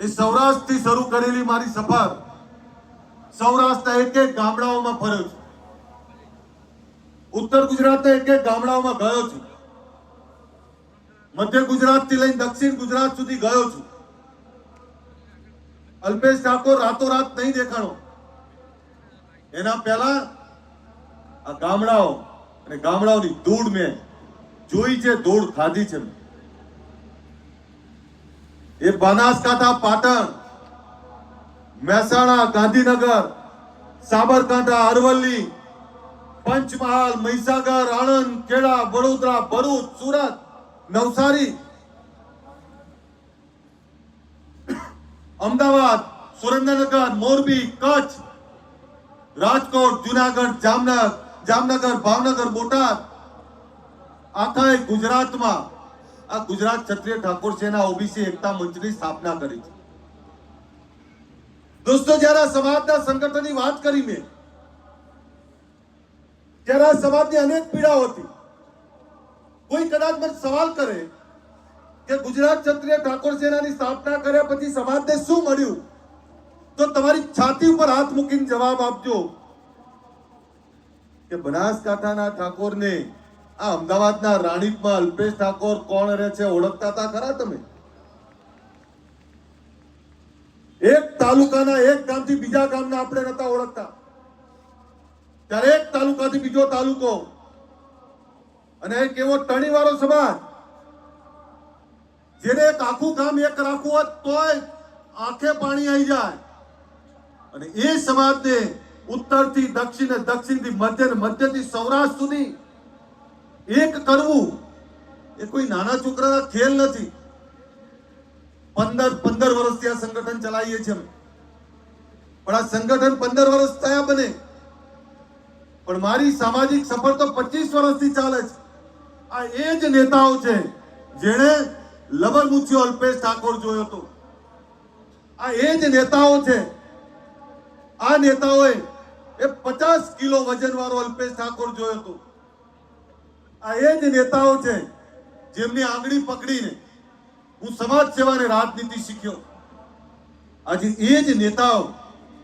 એ સૌરાષ્ટ્રથી શરૂ કરેલી મારી સફર સૌરાષ્ટ્રના એક એક ગામડાઓમાં ફર્યો છું. ઉત્તર ગુજરાતના એક એક ગામડાઓમાં ગયો છું. મધ્ય ગુજરાતથી લઈને દક્ષિણ ગુજરાત સુધી ગયો છું. અલ્પેશ ઠાકોર રાતોરાત નહીં દેખાણો. એના પહેલા આ ગામડાઓ અને ગામડાઓની ધૂળ મેં જોઈ છે, ધૂળ ખાધી છે મેં. એ બનાસકાંઠા પાટણ, મહેસાણા, ગાંધીનગર, સાબરકાંઠા, અરવલ્લી, પંચમહાલ, મહીસાગર, આણંદ, ખેડા, વડોદરા, ભરૂચ, સુરત, નવસારી, અમદાવાદ, સુરેન્દ્રનગર, મોરબી, કચ્છ, રાજકોટ, જુનાગઢ, જામનગર જામનગર, ભાવનગર, બોટાદ આખા ગુજરાતમાં આ ગુજરાત ક્ષત્રિય ઠાકોર સેના ઓબીસી એકતા મંચની સ્થાપના કરી છે. દોસ્તો, જ્યારે આ સમાજના સંગઠનની વાત કરી મેં, ત્યારે આ સમાજની અનેક પીડાઓ હતી. કોઈ કદાચ મને સવાલ કરે કે ગુજરાત ક્ષત્રિય ઠાકોર સેનાની સ્થાપના કર્યા પછી સમાજને શું મળ્યું? તો તમારી છાતી ઉપર હાથ મૂકીને જવાબ આપજો કે બનાસકાંઠાના ઠાકોરને આ અમદાવાદના રાણીપમાં અલ્પેશ ઠાકોર કોણ રહે છે ઓળખતા હતા ખરા તમે? એક તાલુકાના એક ગામથી બીજા ગામના આપણે નતા ઓળખતા. ત્યારે એક તાલુકાથી બીજો તાલુકો. અને એક એવો ટણીવાળો સમાજ. જેને એક આખું ગામ એક રાખવું હોત તોય આંખે પાણી આવી જાય. અને એ સમાજને ઉત્તરથી દક્ષિણ દક્ષિણથી મધ્ય મધ્યથી સૌરાષ્ટ્ર સુધી એક કરવું એ કોઈ નાના છોકરાના ખેલ નથી. પંદર પંદર વર્ષથી આ સંગઠન ચલાવીએ છીએ પણ આ સંગઠન પંદર વર્ષ થયા બને. પણ મારી સામાજિક સફર તો પચીસ વર્ષથી ચાલે છે. આ એ જ નેતાઓ છે જેણે લબરમુછીઓ અલ્પેશ ઠાકોર જોયો હતો. આ એ જ નેતાઓ છે. આ નેતાઓએ એ પચાસ કિલો વજન વાળો અલ્પેશ ઠાકોર જોયો હતો. આ એ જ નેતાઓ છે જેમની આંગળી પકડીને હું સમાજ સેવાને રાજનીતિ શીખ્યો આજે એ જ નેતાઓ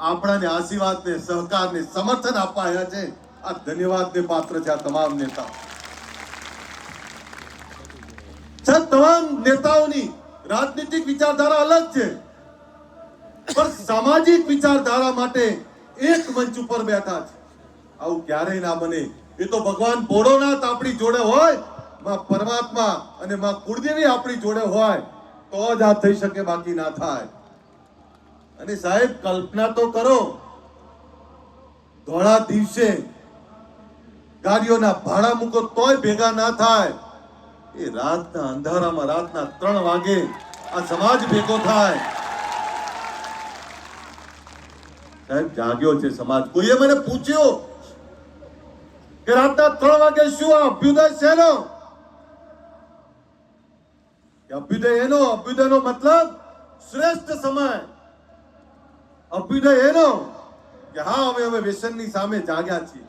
આપણાને આશીર્વાદને, સહકારને સમર્થન આપવા આવ્યા છે. આ ધન્યવાદને પાત્ર છે આ તમામ નેતાઓ. સાહેબ તમામ નેતાઓની રાજનીતિક વિચારધારા અલગ છે. પણ સામાજિક વિચારધારા માટે એક મંચ ઉપર બેઠા છે. આવું ક્યારેય ના બને. એ તો ભગવાન ભોળોનાથ આપણી જોડે હોય, માં પરમાત્મા અને માં કુળદેવી આપણી જોડે હોય, તો જ આ થઈ શકે, બાકી ના થાય. અને સાહેબ, કલ્પના તો કરો, ધોળા દિવસે ગાડીઓના ભાડા મૂકો તોય ભેગા ના થાય. એ રાતના અંધારામાં રાતના ત્રણ વાગે આ સમાજ ભેગો થાય. સાહેબ, જાગ્યો છે સમાજ. કોઈએ મને પૂછ્યું કે રાતના ત્રણ વાગે શું આ અભ્યુદય શેનો? અભ્યુદય એનો? અભ્યુદયનો મતલબ શ્રેષ્ઠ સમય. અભ્યુદય એનો? કે હા, અમે હવે વ્યસનની સામે જાગ્યા છીએ.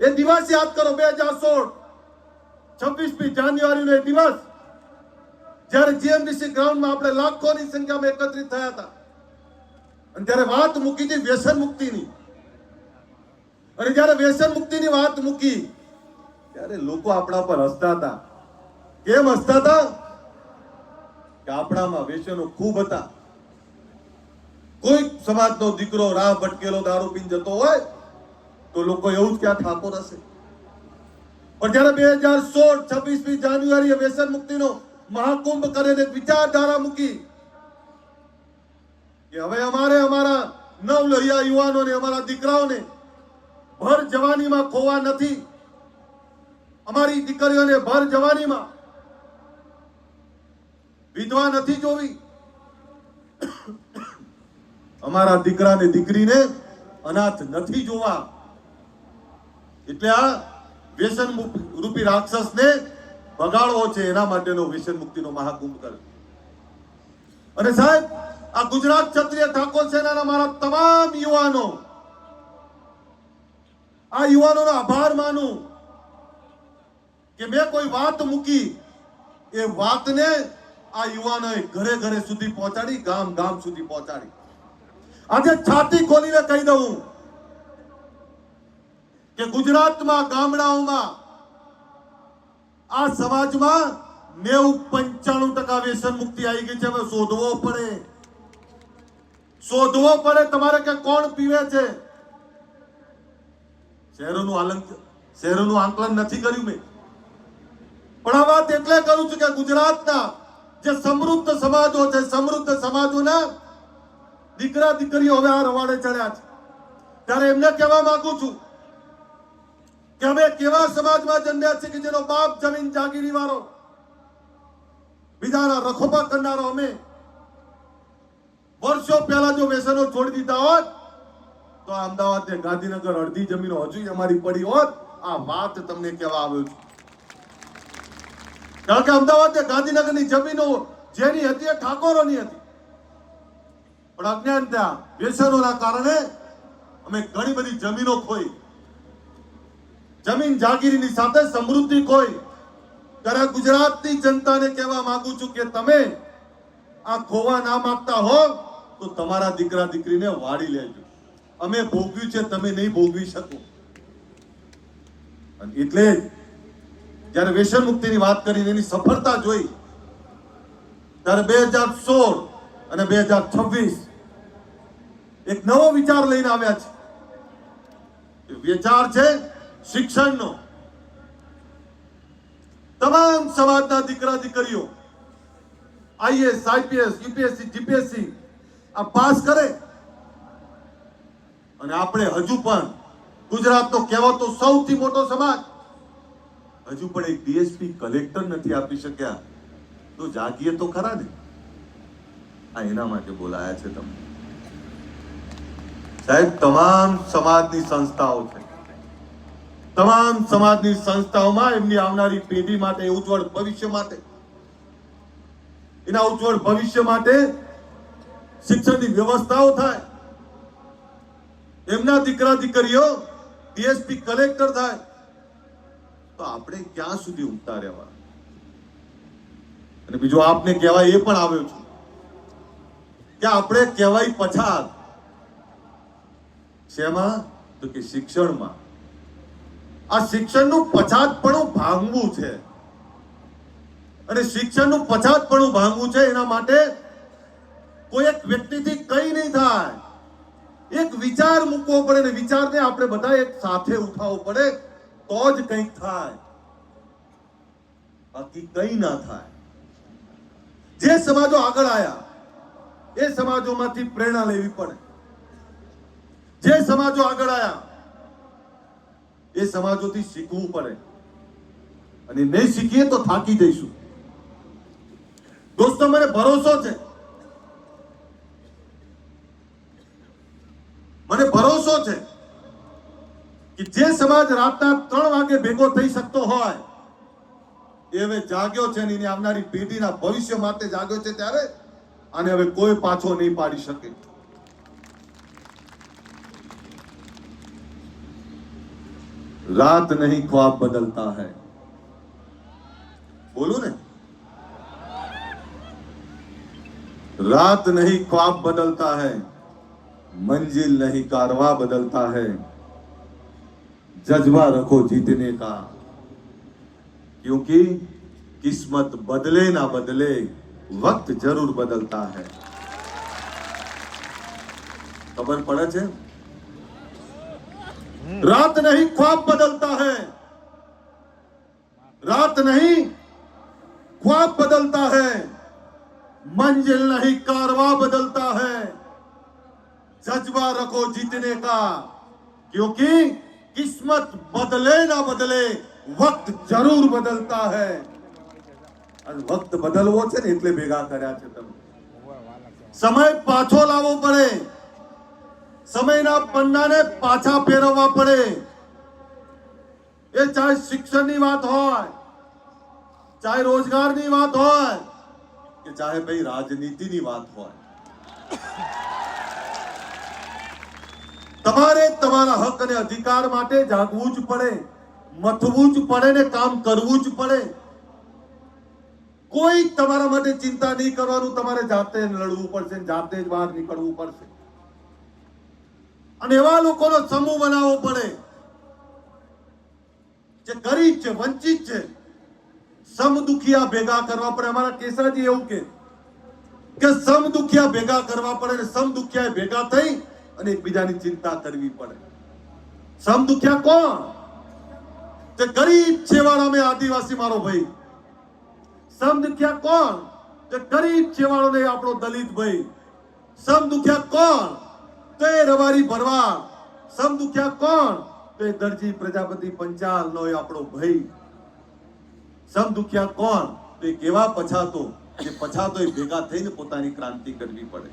એ દિવસ યાદ કરો, બે હજાર સોળ. છવ્વીસમી જાન્યુઆરી નો એ દિવસ જ્યારે જીએમડીસી ગ્રાઉન્ડમાં આપણે લાખોની સંખ્યામાં એકત્રિત થયા હતા. અને જ્યારે વાત મૂકી હતી વ્યસન મુક્તિની. અને જ્યારે વ્યસન મુક્તિની વાત મૂકી, ત્યારે લોકો આપણા પર હસતા હતા. કેમ હસતા હતા? કે આપણામાં વ્યસનો ખૂબ હતા. કોઈ સમાજનો દીકરો રાહ ભટકેલો, દારૂ પીને જતો હોય, તો લોકો એવું જ કે, આ ઠાકોર હશે. પણ જ્યારે બે હજાર સોળ, છવ્વીસમી જાન્યુઆરીએ વ્યસન મુક્તિનો મહાકુંભ કરીને વિચારધારા મૂકી, કે હવે અમારે અમારા નવ લોહિયા યુવાનોને, અમારા દીકરાઓને ભર જવાનીમાં ખોવા નથી. અમારી દીકરીઓને ભર જવાનીમાં વિધવા નથી જોવી. અમારા દીકરાને દીકરીને અનાથ નથી જોવા. એટલે આ વ્યસન રૂપી રાક્ષસને ભગાડવો છે એના માટેનો વ્યસન મુક્તિનો મહાકુંભ કરે અને સાહેબ, આ ગુજરાત ક્ષત્રિય ઠાકોર સેનાના મારા તમામ યુવાનો આ યુવાનોનો આભાર માનું કે મેં કોઈ વાત મૂકી એ વાતને આ યુવાનોએ ઘરે ઘરે સુધી પહોંચાડી, ગામ ગામ સુધી પહોંચાડી. આજે છાતી ખોલીને કહી દઉં કે ગુજરાતમાં, ગામડાઓમાં, આ સમાજમાં નેવું પંચાણું ટકા વ્યસન મુક્તિ આવી ગઈ છે. હવે શોધવો પડે. શોધવો પડે તમારે કે કોણ પીવે છે? શહેરોનું આલંક શહેરોનું આંકલન નથી કર્યું મેં. પણ આ વાત એટલે કરું છું કે ગુજરાતના જે સમૃદ્ધ સમાજો છે, સમૃદ્ધ સમાજોના દીકરા દીકરીઓ હવે આ રવાડે ચડ્યા છે. ત્યારે એમને કહેવા માંગુ છું કે અમે કેવા સમાજમાં જન્મ્યા છે કે જેનો બાપ જમીન જાગીરી વાળો બીજાના રખોપા કરનારો અમે વર્ષો પહેલા જો વ્યસનો છોડી દીધા હોત તો અમદાવાદ ને ગાંધીનગર અડધી જમીનો હજુ અમારી પડી હોત, આ વાત તમને કહેવા આવ્યો છું. કારણ કે અમદાવાદ ને ગાંધીનગરની જમીનો જેની હતી એ ઠાકોરોની હતી. પણ અજ્ઞાનતા વ્યસનોના કારણે અમે ઘણી બધી જમીનો ખોઈ. જમીન જાગીરીની સાથે સમૃદ્ધિ ખોઈ. ત્યારે ગુજરાતની જનતાને કહેવા માંગુ છું કે તમે આ ખોવા ના માંગતા હો, તો તમારા દીકરા દીકરીને વાળી લેજો. અમે ભોગવ્યું છે, તમે નહીં ભોગવી શકો. એટલે જ જ્યારે મુક્તિની વાત કરીને એની સફળતા જોઈ, ત્યારે બે અને બે એક નવો વિચાર લઈને આવ્યા છે. વિચાર છે શિક્ષણનો. તમામ સમાજના દીકરા દીકરીઓ આઈએસ આઈપીએસ, યુપીએસસી, જીપીએસસી, આ પાસ કરે. અને આપણે હજુ પણ ગુજરાતનો કહેવાતો સૌથી મોટો સમાજ હજુ પણ એક ડીએસપી કલેક્ટર નથી આપી શક્યા. તો જાગીએ તો ખરા ને? આ એના માટે બોલાયા છે તમે સાહેબ, તમામ સમાજની સંસ્થાઓ છે. તમામ સમાજની સંસ્થાઓમાં એમની આવનારી પેઢી માટે ઉજ્જવળ ભવિષ્ય માટે, એના ઉજ્જવળ ભવિષ્ય માટે શિક્ષણની વ્યવસ્થાઓ થાય. એમના દીકરા દીકરીઓ ડીએસપી કલેક્ટર થાય, તો આપણે ક્યાં સુધી ઉમતા રહેવા? અને બીજું આપને કહેવાય એ પણ આવ્યો છે કે આપણે કહેવાય પછાત. શેમાં? તો કે શિક્ષણમાં. આ શિક્ષણનું પછાતપણું ભાંગવું છે. અને શિક્ષણનું પછાતપણું ભાંગવું છે એના માટે કોઈ એક વ્યક્તિથી કઈ નહીં થાય. એક વિચાર મૂકવો પડે ને વિચારને આપણે બધા એક સાથે ઉઠાવવો પડે, તો જ કંઈક થાય. બાકી કઈ ના થાય. જે સમાજો આગળ આવ્યા એ સમાજોમાંથી પ્રેરણા લેવી પડે. જે સમાજો આગળ આવ્યા એ સમાજોથી શીખવું પડે. અને નહીં શીખીએ તો થાકી જઈશું. દોસ્તો, મને ભરોસો છે. મને ભરોસો છે કે જે સમાજ રાતના ત્રણ વાગે ભેગો થઈ શકતો હોય એ હવે જાગ્યો છે અને એની આવનારી પેઢીના ભવિષ્ય માટે જાગ્યો છે ત્યારે આને હવે કોઈ પાછો નહીં પાડી શકે रात नहीं ख्वाब बदलता है बोलू ने रात नहीं ख्वाब बदलता है मंजिल नहीं, कारवा बदलता है। जज्बा रखो जीतने का। क्योंकि किस्मत बदले ना बदले, वक्त ज़रूर बदलता है। खबर पड़े છે रात नहीं, ख्वाब बदलता है। रात नहीं, ख्वाब बदलता है। मंजिल नहीं, कारवा बदलता है। जज्बा रखो जीतने का क्योंकि किस्मत बदले ना बदले वक्त જરૂર બદલતા હે અને વક્ત બદલવો છે ને એટલે ભેગા કર્યા છે તમે સમય પાછો લાવવો પડે સમયના પન્નાને પાછા ફેરવવા પડે એ ચાહે શિક્ષણની વાત હોય ચાહે રોજગારની વાત હોય કે ચાહે ભાઈ રાજનીતિની વાત હોય તમારે તમારા હક અને અધિકાર માટે જાગવું જ પડે, મથવું જ પડે ને કામ કરવું જ પડે. કોઈ તમારા માટે ચિંતા નહીં કરવાનું, તમારે જાતે લડવું પડશે જાતે જ બહાર નીકળવું પડશે. અને એવા લોકોનો સમૂહ બનાવવો પડે, જે ગરીબ છે, વંચિત છે, સમદુખિયા ભેગા કરવા પડે. અમારા કેસાજી એવું કે સમદુખિયા ભેગા કરવા પડે સમદુખિયા સમ ભેગા થઈ અને એકબીજાની ચિંતા કરવી પડે. સમ દુખ્યા કોણ? તે ગરીબ છેવાડા મેં આદિવાસી મારો ભાઈ. સમ દુખ્યા કોણ? તે ગરીબ છેવાડો ને આપણો દલિત ભાઈ. સમ દુખ્યા કોણ? તે રવારી ભરવા સમ દુખ્યા કોણ? તે દરજી પ્રજાપતિ પંચાલ નો આપણો ભાઈ. સમ દુખ્યા કોણ? તે કેવા પછાતો? જે પછાતો એ ભેગા થઈને પોતાની ક્રાંતિ કરવી પડે.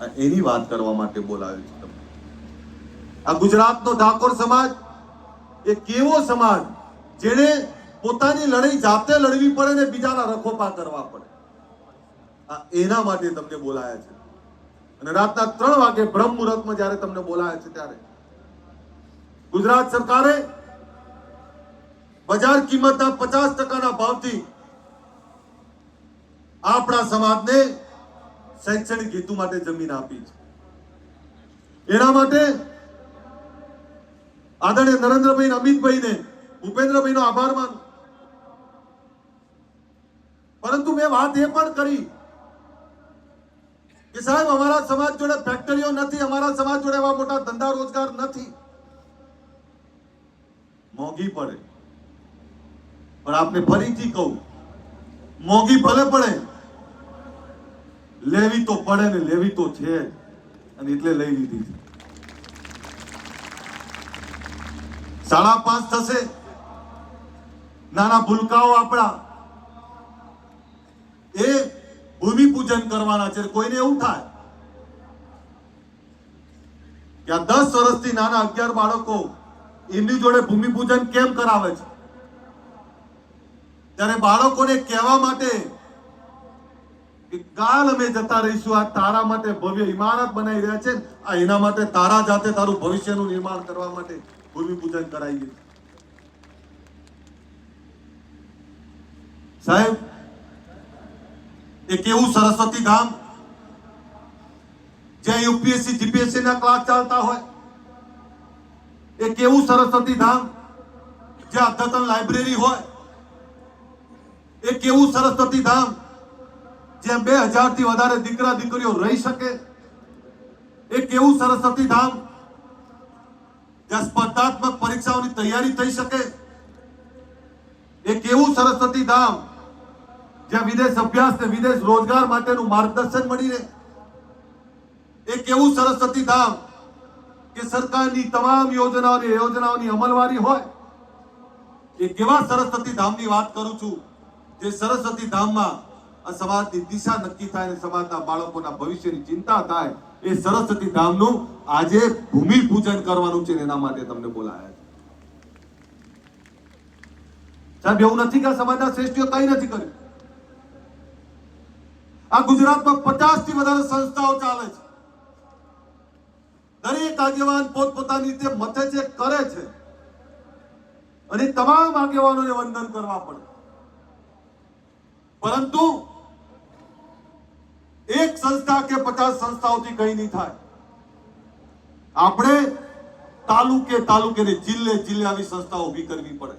એની વાત કરવા માટે બોલાવ્યો છે તમને. આ ગુજરાતનો ઠાકોર સમાજ એ કેવો સમાજ જેને પોતાની લડાઈ જાતે લડવી પડે ને બીજાના રખોપા કરવા પડે. આ એના માટે તમને બોલાયા છે. અને રાતના ત્રણ વાગે બ્રહ્મ મુહૂર્તમાં જ્યારે તમને બોલાયા છે ત્યારે ગુજરાત સરકારે બજાર કિંમતના પચાસ ટકાના ભાવથી આપણા સમાજને શૈક્ષણિક હેતુ માટે જમીન આપી છે. એના માટે આદરણીય નરેન્દ્રભાઈ અમિતભાઈને ભૂપેન્દ્રભાઈનો આભાર માનું. પરંતુ મેં વાત એ પણ કરી કે સાહેબ, અમારા સમાજ જોડે ફેક્ટરીઓ નથી, અમારા સમાજ જોડે એવા મોટા ધંધા રોજગાર નથી. મોંઘી પડે. પણ આપને ફરીથી કહું, મોંઘી ભલે પડે લેવી તો પડે ને લેવી તો છે અને એટલે લઈ લીધી સાડા પાંચ થશે. નાના ભૂલકાઓ આપણા. એ ભૂમિ પૂજન કરવાના છે. કોઈને એવું થાય કે દસ વર્ષથી નાના અગિયાર બાળકો એમની જોડે ભૂમિ પૂજન કેમ કરાવે છે? ત્યારે બાળકોને કહેવા માટે કે કાલ અમે જતા રહીશું. આ તારા માટે ભવ્ય ઇમારત બનાવી રહ્યા છે. આ એના માટે તારા જાતે તારું ભવિષ્યનું નિર્માણ કરવા માટે ભૂમિ પૂજન કરાવીએ સાહેબ એ કેવું સરસ્વતી ધામ જ્યાં યુપીએસસી, જીપીએસસી ના ક્લાસ ચાલતા હોય. એ કેવું સરસ્વતી ધામ જ્યાં અદ્યતન લાઇબ્રેરી હોય. એ કેવું સરસ્વતી ધામ જ્યાં બે હજારથી વધારે દીકરા દીકરીઓ રહી શકે એક એવું સરસ્વતી ધામ જ્યાં સ્પર્ધાત્મક પરીક્ષાઓની તૈયારી થઈ શકે એક એવું સરસ્વતી ધામ જ્યાં વિદેશ અભ્યાસ ને વિદેશ રોજગાર માટેનું માર્ગદર્શન મળી રહે એક એવું સરસ્વતી ધામ કે સરકારની તમામ યોજનાઓની યોજનાઓની અમલવારી હોય, એ કેવા સરસ્વતી ધામની વાત કરું છું? જે સરસ્વતી ધામમાં સમાજની દિશા નક્કી થાય અને સમાજના બાળકોના ભવિષ્યની ચિંતા થાય એ સરસ્વતી ધામનું આજે ભૂમિ કરવાનું છે એના માટે તમને બોલાયા છે. સાહેબ, એવું નથી કે સમાજના શ્રેષ્ઠીઓ કઈ નથી કર્યું. આ ગુજરાતમાં પચાસથી વધારે સંસ્થાઓ ચાલે છે. દરેક આગેવાન પોતપોતાની રીતે મથે છે, કરે છે. અને તમામ આગેવાનોને વંદન કરવા પડે. પરંતુ એક સંસ્થા કે પચાસ સંસ્થાઓથી કઈ નહીં થાય. આપણે તાલુકે તાલુકે જિલ્લે જિલ્લે આવી સંસ્થાઓ ઊભી કરવી પડે.